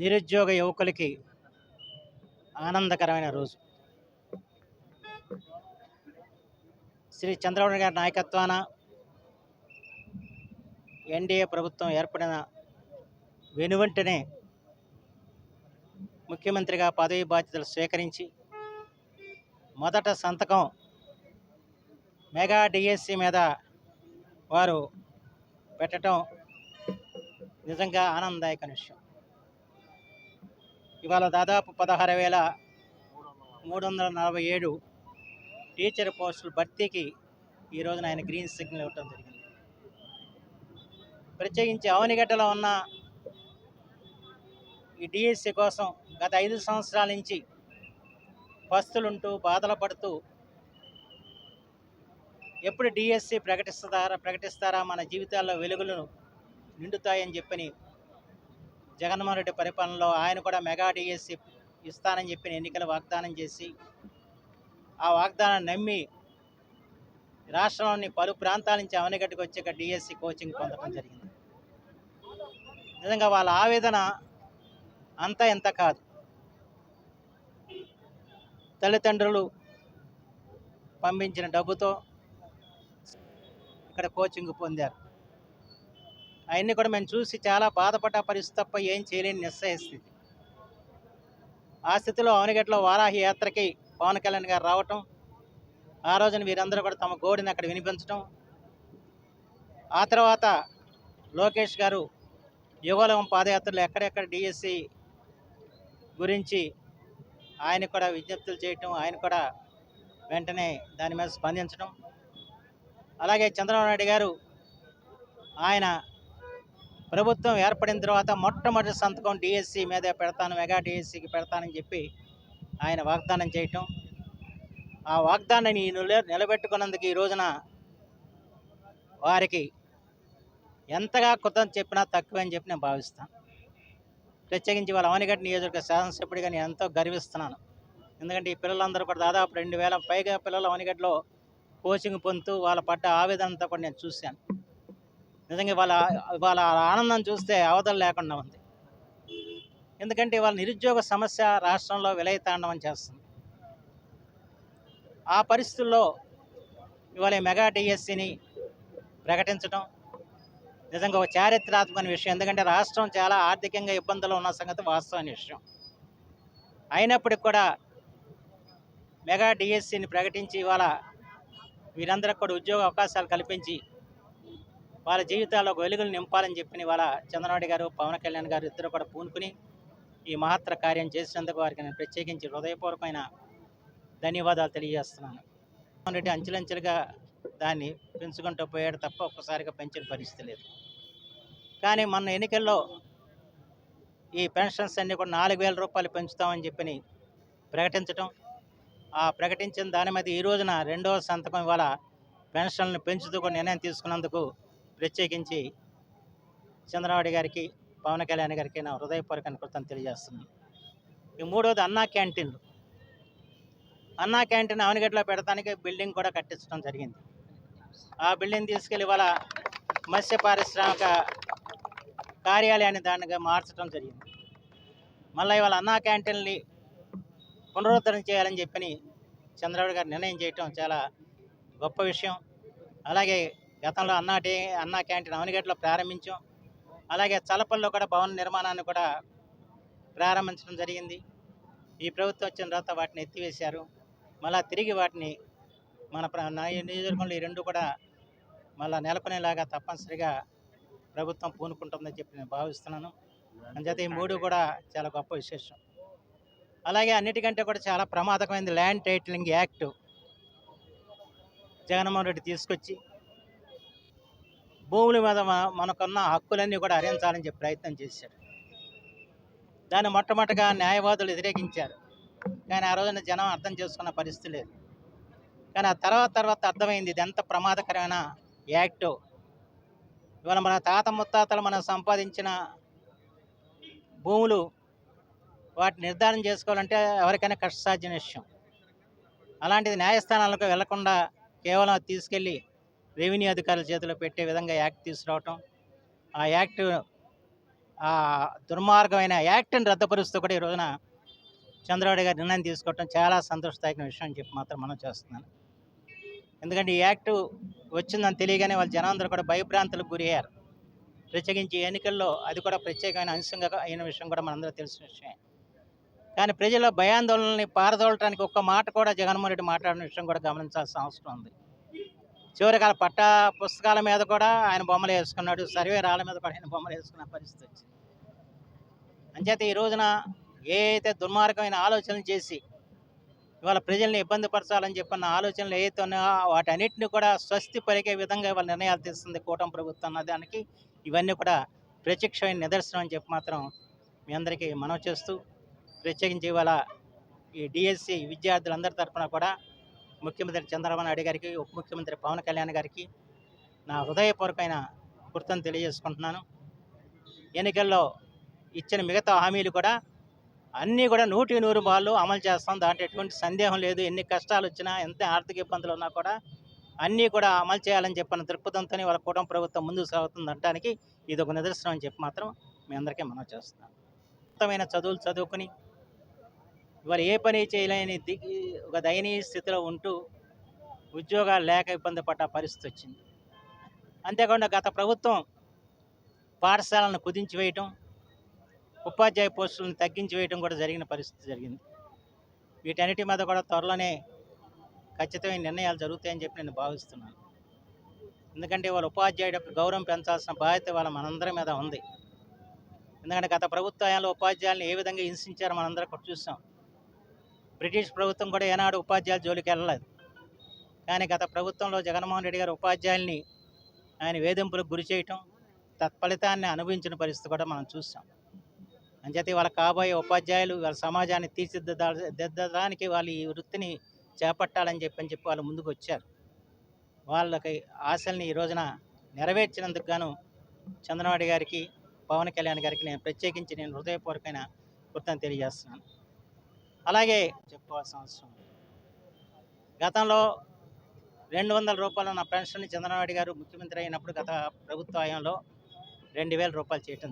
నిరుద్యోగ యువకులకి ఆనందకరమైన రోజు. శ్రీ చంద్రబాబు గారి నాయకత్వాన ఎన్డీఏ ప్రభుత్వం ఏర్పడిన వెనువెంటనే ముఖ్యమంత్రిగా పదవి బాధ్యతలు స్వీకరించి మొదట సంతకం మెగా డిఎస్సి మీద వారు పెట్టడం నిజంగా ఆనందదాయక విషయం. ఇవాళ దాదాపు పదహారు వేల మూడు వందల నలభై ఏడు టీచర్ పోస్టుల భర్తీకి ఈ రోజున ఆయన గ్రీన్ సిగ్నల్ ఇవ్వటం జరిగింది. ప్రత్యేకించి అవనిగడ్డలో ఉన్న ఈ డిఎస్సి కోసం గత ఐదు సంవత్సరాల నుంచి పస్తులుంటూ బాధలు పడుతూ ఎప్పుడు డిఎస్సి ప్రకటిస్తారా ప్రకటిస్తారా మన జీవితాల్లో వెలుగులను నిండుతాయని చెప్పని జగన్మోహన్ రెడ్డి పరిపాలనలో ఆయన కూడా మెగా డిఎస్సి ఇస్తానని చెప్పిన ఎన్నికల వాగ్దానం చేసి ఆ వాగ్దానం నమ్మి రాష్ట్రంలోని పలు ప్రాంతాల నుంచి అవనిగట్టుకు వచ్చాక డిఎస్సి కోచింగ్ పొందడం జరిగింది. నిజంగా వాళ్ళ ఆవేదన అంత ఎంత కాదు. తల్లిదండ్రులు పంపించిన డబ్బుతో ఇక్కడ కోచింగ్ పొందారు. అవన్నీ కూడా మేము చూసి చాలా బాధపడ్డ పరిస్థితి తప్ప ఏం చేయలేని నిస్సయ స్థితి. ఆ స్థితిలో అవనిగట్లో వారాహి యాత్రకి పవన్ కళ్యాణ్ గారు రావటం ఆ రోజున వీరందరూ కూడా తమ గోడిని అక్కడ వినిపించడం ఆ తర్వాత లోకేష్ గారు యువలం పాదయాత్రలో ఎక్కడెక్కడ డిఎస్సి గురించి ఆయన కూడా విజ్ఞప్తులు చేయటం ఆయన కూడా వెంటనే దాని మీద స్పందించడం అలాగే చంద్రబాబు నాయుడు గారు ఆయన ప్రభుత్వం ఏర్పడిన తర్వాత మొట్టమొదటి సంతకం డిఎస్సి మీద పెడతాను మెగా డిఎస్సికి పెడతానని చెప్పి ఆయన వాగ్దానం చేయటం. ఆ వాగ్దానాన్ని నిలబెట్టుకున్నందుకు ఈ రోజున వారికి ఎంతగా కృతం చెప్పినా తక్కువే అని చెప్పి నేను భావిస్తాను ప్రత్యేకించి వాళ్ళ అవనిగడ్డ నియోజకవర్గ శాసనసభ్యుడిగా నేను ఎంతో గర్విస్తున్నాను. ఎందుకంటే ఈ పిల్లలందరూ కూడా దాదాపు రెండు వేల పైగా పిల్లలు అవనిగడ్డలో కోచింగ్ పొందుతూ వాళ్ళ పడ్డ ఆవేదనంతా కూడా నేను చూశాను. నిజంగా వాళ్ళ వాళ్ళ ఆనందం చూస్తే అవతల లేకుండా ఉంది. ఎందుకంటే వాళ్ళ నిరుద్యోగ సమస్య రాష్ట్రంలో విలయతాండవం చేస్తుంది. ఆ పరిస్థితుల్లో ఇవాళ మెగా డిఎస్సిని ప్రకటించడం నిజంగా ఒక చారిత్రాత్మక విషయం. ఎందుకంటే రాష్ట్రం చాలా ఆర్థికంగా ఇబ్బందులు ఉన్న సంగతి వాస్తవమైన విషయం. అయినప్పటికి కూడా మెగా డిఎస్సిని ప్రకటించి ఇవాళ వీరందరికి కూడా ఉద్యోగ అవకాశాలు కల్పించి వాళ్ళ జీవితాల్లో ఒక వెలుగులు నింపాలని చెప్పి వాళ్ళ చంద్రబాబు గారు పవన్ కళ్యాణ్ గారు ఇద్దరు కూడా పూనుకుని ఈ మహత్తర కార్యం చేసినందుకు వారికి నేను ప్రత్యేకించి హృదయపూర్వకమైన ధన్యవాదాలు తెలియజేస్తున్నాను. జగన్మోహన్ రెడ్డి అంచెలంచెలుగా దాన్ని పెంచుకుంటూ పోయాడు తప్ప ఒక్కసారిగా పెంచిన పరిస్థితి లేదు. కానీ మొన్న ఎన్నికల్లో ఈ పెన్షన్స్ అన్నీ కూడా నాలుగు వేల రూపాయలు పెంచుతామని చెప్పి ప్రకటించటం ఆ ప్రకటించిన దాని మీద ఈ రోజున రెండవ సంతకం ఇవాళ పెన్షన్లను పెంచుతూ కూడా నిర్ణయం తీసుకున్నందుకు ప్రత్యేకించి చంద్రబాబు గారికి పవన్ కళ్యాణ్ గారికి నా హృదయపూర్వక కృతం తెలియజేస్తున్నాను. ఈ మూడవది అన్నా క్యాంటీన్లు. అన్నా క్యాంటీన్ అవనిగడ్డలో పెడతానికి బిల్డింగ్ కూడా కట్టించడం జరిగింది. ఆ బిల్డింగ్ తీసుకెళ్ళి ఇవాళ మత్స్య పారిశ్రామిక కార్యాలయాన్ని దానిగా మార్చడం జరిగింది. మళ్ళీ ఇవాళ అన్నా క్యాంటీన్ని పునరుద్ధరణ చేయాలని చెప్పని చంద్రబాబు గారు నిర్ణయం చేయటం చాలా గొప్ప విషయం. అలాగే గతంలో అన్నా డే అన్నా క్యాంటీన్ అవనిగడ్డలో ప్రారంభించాం. అలాగే చలపల్లో కూడా భవన నిర్మాణాన్ని కూడా ప్రారంభించడం జరిగింది. ఈ ప్రభుత్వం వచ్చిన తర్వాత వాటిని ఎత్తివేశారు. మళ్ళా తిరిగి వాటిని మన నియోజకవర్గంలో ఈ రెండు కూడా మళ్ళా నెలకొనేలాగా తప్పనిసరిగా ప్రభుత్వం పూనుకుంటుందని చెప్పి నేను భావిస్తున్నాను. అంచేత ఈ మూడు కూడా చాలా గొప్ప విశేషం. అలాగే అన్నిటికంటే కూడా చాలా ప్రమాదకమైనది land titling act Jaganmohan Reddy తీసుకొచ్చి భూముల మీద మనకున్న హక్కులన్నీ కూడా హరించాలని చెప్పి ప్రయత్నం చేశారు. దాన్ని మొట్టమొదటిగా న్యాయవాదులు వ్యతిరేకించారు. కానీ ఆ రోజున జనం అర్థం చేసుకున్న పరిస్థితి లేదు. కానీ ఆ తర్వాత తర్వాత అర్థమైంది ఇది ఎంత ప్రమాదకరమైన యాక్ట్. ఇవాళ మన తాత ముత్తాతలు మనం సంపాదించిన భూములు వాటిని నిర్ధారణ చేసుకోవాలంటే ఎవరికైనా కష్టసాధ్యమైన విషయం. అలాంటిది న్యాయస్థానాలకు వెళ్ళకుండా కేవలం తీసుకెళ్ళి రెవెన్యూ అధికారుల చేతిలో పెట్టే విధంగా యాక్ట్ తీసుకురావటం ఆ యాక్ట్ ఆ దుర్మార్గమైన యాక్ట్ని రద్దుపరుస్తూ కూడా ఈ రోజున చంద్రబాబు గారు నిర్ణయం తీసుకోవటం చాలా సంతోషదాయకమైన విషయం అని చెప్పి మాత్రం మనం చేస్తున్నాను. ఎందుకంటే ఈ యాక్ట్ వచ్చిందని తెలియగానే వాళ్ళ జనాందరూ కూడా భయభ్రాంతులకు గురయ్యారు. ప్రత్యేకించి ఎన్నికల్లో అది కూడా ప్రత్యేకమైన అంశంగా అయిన విషయం కూడా మనందరూ తెలిసిన విషయం కానీ ప్రజల భయాందోళనని పారదోలటానికి ఒక్క మాట కూడా జగన్మోహన్ రెడ్డి మాట్లాడిన విషయం కూడా గమనించాల్సిన అవసరం ఉంది. చివరికి ఆ పట్ట పుస్తకాల మీద కూడా ఆయన బొమ్మలు వేసుకున్నాడు. సర్వే రాళ్ళ మీద కూడా ఆయన బొమ్మలు వేసుకున్న పరిస్థితి వచ్చింది. అంచేత ఈ రోజున ఏ అయితే దుర్మార్గమైన ఆలోచనలు చేసి ఇవాళ ప్రజల్ని ఇబ్బంది పరచాలని చెప్పిన ఆలోచనలు ఏవైతే ఉన్నాయో వాటన్నిటిని కూడా స్వస్తి పలికే విధంగా ఇవాళ నిర్ణయాలు తీస్తుంది కూటమి ప్రభుత్వం అన్న దానికి ఇవన్నీ కూడా ప్రత్యక్షమైన నిదర్శనం అని చెప్పి మాత్రం మీ అందరికీ మనవి చేస్తూ ప్రత్యేకించి ఇవాళ ఈ డిఎస్సి విద్యార్థులందరి తరఫున కూడా ముఖ్యమంత్రి చంద్రబాబు నాయుడు గారికి ఉప ముఖ్యమంత్రి పవన్ కళ్యాణ్ గారికి నా హృదయపూర్వకమైన గుర్తను తెలియజేసుకుంటున్నాను. ఎన్నికల్లో ఇచ్చిన మిగతా హామీలు కూడా అన్నీ కూడా నూటి నూరు బాళ్ళు అమలు చేస్తాం. దాంట్లో ఎటువంటి సందేహం లేదు. ఎన్ని కష్టాలు వచ్చినా ఎంత ఆర్థిక ఇబ్బందులు ఉన్నా కూడా అన్నీ కూడా అమలు చేయాలని చెప్పిన దృక్పథంతో వాళ్ళ కుటుంబ ప్రభుత్వం ముందుకు సాగుతుంది అనడానికి ఇది ఒక నిదర్శనం అని చెప్పి మాత్రం మీ అందరికీ మనం చేస్తున్నాం ఉత్తమైన చదువులు చదువుకుని ఇవాళ ఏ పని చేయలేని దిగి ఒక దయనీయ స్థితిలో ఉంటూ ఉద్యోగాలు లేక ఇబ్బంది పడ్డ పరిస్థితి వచ్చింది. అంతేకాకుండా గత ప్రభుత్వం పాఠశాలను కుదించి వేయటం ఉపాధ్యాయ పోస్టులను తగ్గించి వేయటం కూడా జరిగిన పరిస్థితి జరిగింది. వీటన్నిటి మీద కూడా త్వరలోనే ఖచ్చితమైన నిర్ణయాలు జరుగుతాయని చెప్పి నేను భావిస్తున్నాను. ఎందుకంటే వాళ్ళ ఉపాధ్యాయుడు గౌరవం పెంచాల్సిన బాధ్యత వాళ్ళ మనందరి మీద ఉంది. ఎందుకంటే గత ప్రభుత్వాలు ఉపాధ్యాయులను ఏ విధంగా హింసించారో మనందరం కూడా చూసాం. బ్రిటిష్ ప్రభుత్వం కూడా ఏనాడు ఉపాధ్యాయుల జోలికి వెళ్ళలేదు. కానీ గత ప్రభుత్వంలో జగన్మోహన్ రెడ్డి గారు ఉపాధ్యాయుల్ని ఆయన వేధింపులకు గురి చేయటం తత్ఫలితాన్ని అనుభవించిన పరిస్థితి కూడా మనం చూసాం. అంచేతే వాళ్ళ కాబోయే ఉపాధ్యాయులు వాళ్ళ సమాజాన్ని తీర్చిదిద్దడానికి వాళ్ళు ఈ వృత్తిని చేపట్టాలని చెప్పని చెప్పి వాళ్ళు ముందుకు వచ్చారు వాళ్ళకి ఆశల్ని ఈ రోజున నెరవేర్చినందుకు గాను చంద్రబాబు గారికి పవన్ కళ్యాణ్ గారికి నేను ప్రత్యేకించి నేను హృదయపూర్వకమైన కృతం తెలియజేస్తున్నాను. అలాగే చెప్పుకోవాల్సిన అవసరం గతంలో రెండు వందల రూపాయలు నా పెన్షన్ చంద్రబాబు గారు ముఖ్యమంత్రి అయినప్పుడు గత ప్రభుత్వ హయాంలో రెండు వేల రూపాయలు చేయటం